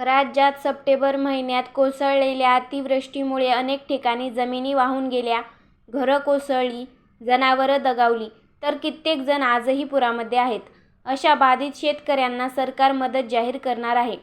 राज्यात सप्टेंबर महिन्यात कोसळलेल्या अतिवृष्टीमुळे अनेक ठिकाणी जमिनी वाहून गेल्या, घरं कोसळली, जनावरं दगावली तर कित्येक जण आजही पुरामध्ये आहेत. अशा बाधित शेतकऱ्यांना सरकार मदत जाहीर करणार आहे.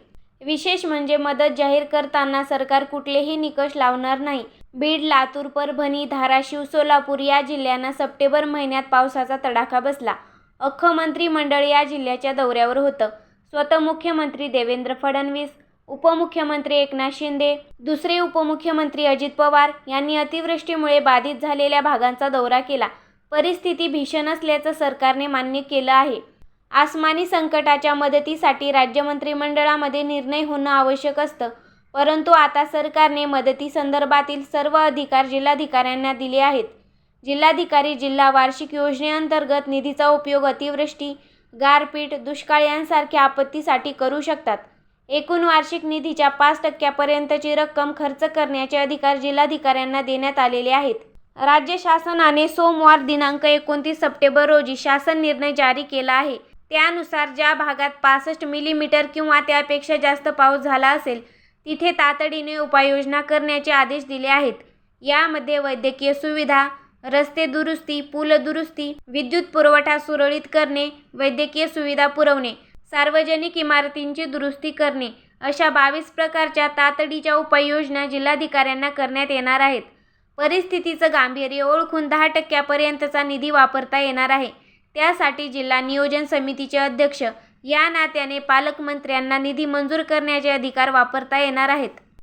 विशेष म्हणजे मदत जाहीर करताना सरकार कुठलेही निकष लावणार नाही. बीड, लातूर, परभणी, धाराशिव, सोलापूर या जिल्ह्यांना सप्टेंबर महिन्यात पावसाचा तडाखा बसला. अख्खं मंत्रिमंडळ या जिल्ह्याच्या दौऱ्यावर होतं. स्वतः मुख्यमंत्री देवेंद्र फडणवीस, उपमुख्यमंत्री एकनाथ शिंदे, दुसरे उपमुख्यमंत्री अजित पवार यांनी अतिवृष्टीमुळे बाधित झालेल्या भागांचा दौरा केला. परिस्थिती भीषण असल्याचं सरकारने मान्य केलं आहे. आसमानी संकटाच्या मदतीसाठी राज्य मंत्रिमंडळामध्ये निर्णय होणं आवश्यक असतं. परंतु आता सरकारने मदतीसंदर्भातील सर्व अधिकार जिल्हाधिकाऱ्यांना दिले आहेत. जिल्हाधिकारी जिल्हा वार्षिक योजनेअंतर्गत निधीचा उपयोग अतिवृष्टी, गारपीट, दुष्काळ यांसारख्या आपत्तीसाठी करू शकतात. एकूण वार्षिक निधीच्या पाच टक्क्यांपर्यंतची रक्कम खर्च करण्याचे अधिकार जिल्हाधिकाऱ्यांना देण्यात आलेले आहेत. राज्य शासनाने सोमवार दिनांक एकोणतीस सप्टेंबर रोजी शासन निर्णय जारी केला आहे. त्यानुसार ज्या भागात पासष्ट मिलीमीटर किंवा त्यापेक्षा जास्त पाऊस झाला असेल तिथे तातडीने उपाययोजना करण्याचे आदेश दिले आहेत. यामध्ये वैद्यकीय सुविधा, रस्ते दुरुस्ती, पूल दुरुस्ती, विद्युत पुरवठा सुरळीत करणे, वैद्यकीय सुविधा पुरवणे, सार्वजनिक इमारतींची दुरुस्ती करणे अशा बावीस प्रकारच्या तातडीच्या उपाययोजना जिल्हाधिकाऱ्यांना करण्यात येणार आहेत. परिस्थितीचं गांभीर्य ओळखून दहा टक्क्यापर्यंतचा निधी वापरता येणार आहे. त्यासाठी जिल्हा नियोजन समितीचे अध्यक्ष या नात्याने पालकमंत्र्यांना निधी मंजूर करण्याचे अधिकार वापरता येणार आहेत.